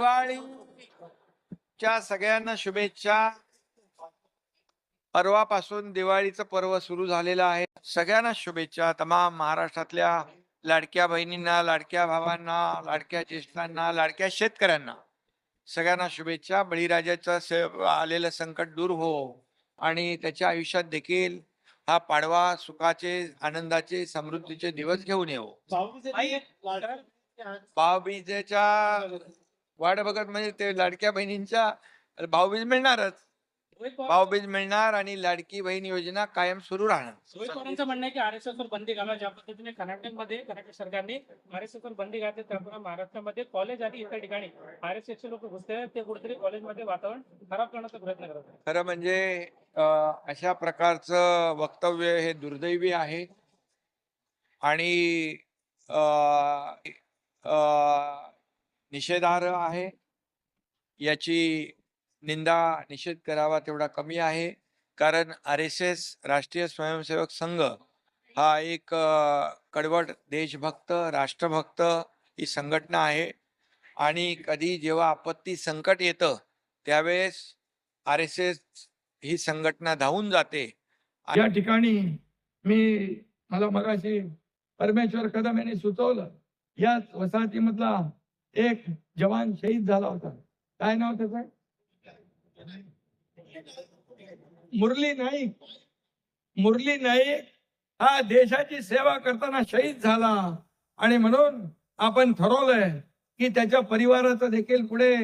दिवाळीच्या सगळ्यांना शुभेच्छा. परवापासून दिवाळीचं पर्व सुरू झालेलं आहे. सगळ्यांना शुभेच्छा. तमाम महाराष्ट्रातल्या लाडक्या बहिणींना लाडक्या भावांना लाडक्या ज्येष्ठांना लाडक्या शेतकऱ्यांना सगळ्यांना शुभेच्छा. बळीराजाचं आलेलं संकट दूर हो आणि त्याच्या आयुष्यात देखील हा पाडवा सुखाचे आनंदाचे समृद्धीचे दिवस घेऊन येऊ भाऊबीजेच्या वाट बघत म्हणजे ते लाडक्या बहिणींच्या भाऊबीज मिळणारच. भाऊबीज मिळणार आणि लाडकी बहीण योजना कायम सुरू राहणार. म्हणणं आहे की आर एस एस वर बंदी घाला? ज्या पद्धतीने कर्नाटकमध्ये कर्नाटक सरकारने आर एस एस वर बंदी घातली त्यामुळे महाराष्ट्रामध्ये कॉलेज आणि इतर ठिकाणी आर एस एस चे लोक घुसते ते कुठेतरी कॉलेजमध्ये वातावरण खराब करण्याचा प्रयत्न करत आहेत. खरं म्हणजे अशा प्रकारचं वक्तव्य हे दुर्दैवी आहे. आणि निषेधार्ह आहे. याची निंदा निषेध करावा तेवढा कमी आहे. कारण आर एस एस राष्ट्रीय स्वयंसेवक संघ हा एक कडवट देशभक्त राष्ट्रभक्त ही संघटना आहे. आणि कधी जेव्हा आपत्ती संकट येतं त्यावेळेस आर एस एस ही संघटना धावून जाते. या ठिकाणी मी मला मगाशी परमेश्वर कदम यांनी सुचवलं याच वसाहतीमधला एक जवान शहीद झाला होता. काय नाव त्याच? मुरली नाईक. मुरली नाईक हा देशाची सेवा करताना शहीद झाला. आणि म्हणून आपण ठरवलंय की त्याच्या परिवाराचं देखील पुढे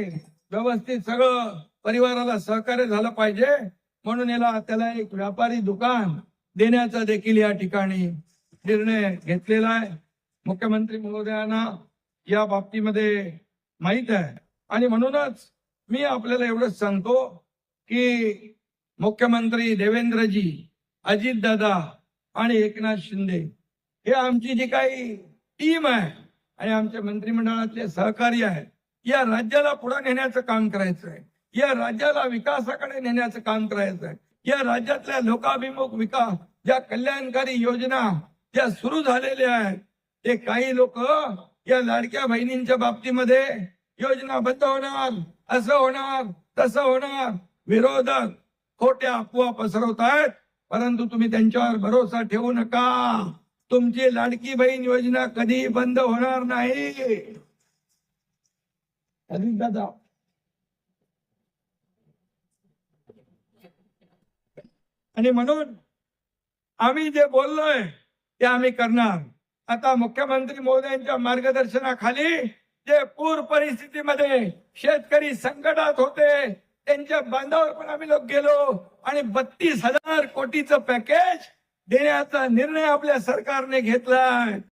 व्यवस्थित सगळं परिवाराला सहकार्य झालं पाहिजे. म्हणून याला त्याला एक व्यापारी दुकान देण्याचा देखील या ठिकाणी निर्णय घेतलेला आहे. मुख्यमंत्री महोदयांना या बाबतीमध्ये माहीत आहे. आणि म्हणूनच मी आपल्याला एवढंच सांगतो की मुख्यमंत्री देवेंद्रजी अजितदादा आणि एकनाथ शिंदे हे आमची जी काही टीम आहे आणि आमच्या मंत्रिमंडळातले सहकारी आहेत या राज्याला पुढे नेण्याचं काम करायचं आहे. या राज्याला विकासाकडे नेण्याचं काम करायचं आहे. या राज्यातल्या लोकाभिमुख विकास ज्या कल्याणकारी योजना ज्या सुरू झालेल्या आहेत ते काही लोक या लाडक्या बहिणींच्या बाबतीमध्ये योजना बंद होणार असं होणार तसं होणार. विरोधक खोट्या अफवा पसरवत आहेत परंतु तुम्ही त्यांच्यावर भरोसा ठेवू नका. तुमची लाडकी बहीण योजना कधी बंद होणार नाही. दादा आणि म्हणून आम्ही जे बोललोय ते आम्ही करणार. आता मुख्यमंत्री महोदयांच्या मार्गदर्शनाखाली जे पूर परिस्थितीमध्ये शेतकरी संकटात होते त्यांच्या बांधावर पण आम्ही लोक गेलो आणि बत्तीस हजार कोटीचं पॅकेज देण्याचा निर्णय आपल्या सरकारने घेतलाय.